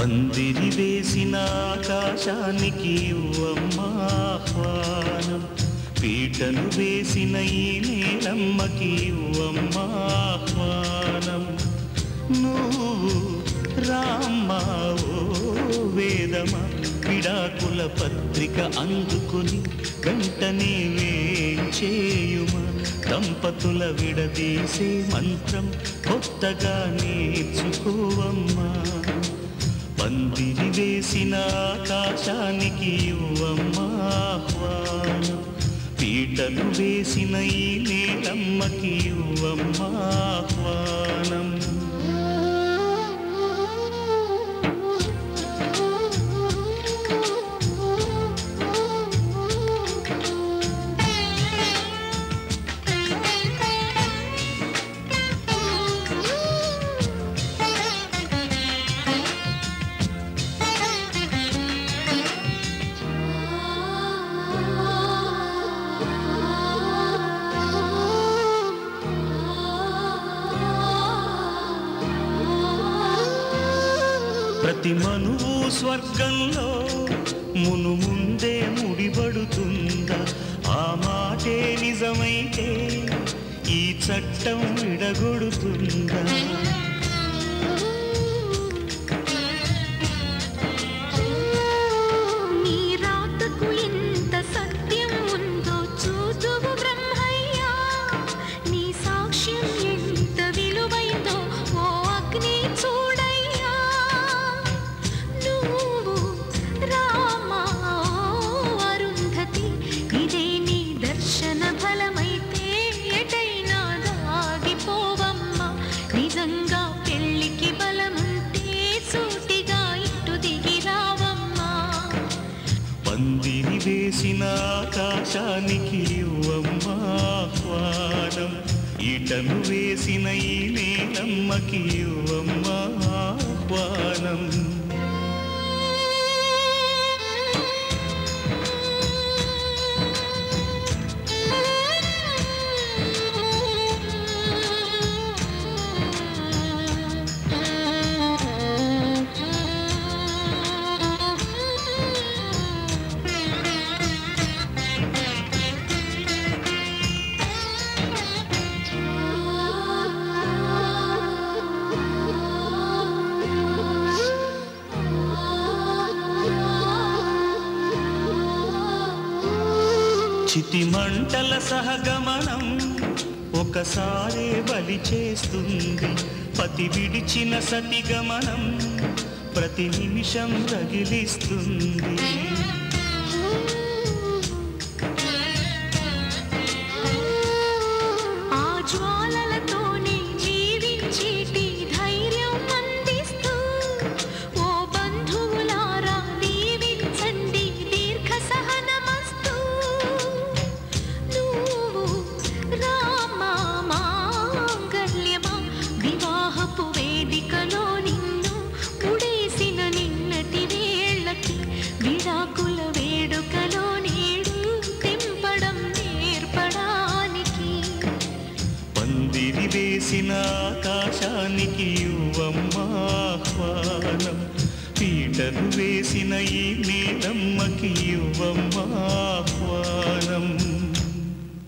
పందిరి వేసిన ఆకాశానికి ఆహ్వానం. పీటను వేసిన ఈ నేలమ్మకి ఆహ్వానం. నువ్వు రామ్మా ఓ వేదమ విడాకుల పత్రిక అందుకుని వెంటనే వేచేయుమా దంపతుల విడదీసే మంత్రం కొత్తగా నేర్చుకోవమ్మా. పందిరి వేసిన ఆకాశానికి యువమ్మా ఆహ్వానం. పీటలు వేసిన ఈ నేలమ్మకి యువమ్మా ప్రతి మనువు స్వర్గంలో మును ముందే ముడిపడుతుందా? ఆ మాటే నిజమైతే ఈ చట్టం విడగొడుతుందా? పందిరి వేసిన ఆకాశానికి ఇవ్వమ్మాహ్వానం ఇటను వేసిన ఈ నేలమ్మకి ఇవ్వమ్మ చితి మంటల సహగమనం ఒకసారే బలి చేస్తుంది. పతి విడిచిన సతి గమనం ప్రతి నిమిషం రగిలిస్తుంది. చేసిన ఆకాశానికి యువమ్మాహ్వానం పీటలు వేసిన ఈ నీలమ్మకి యువమ్మాహ్వానం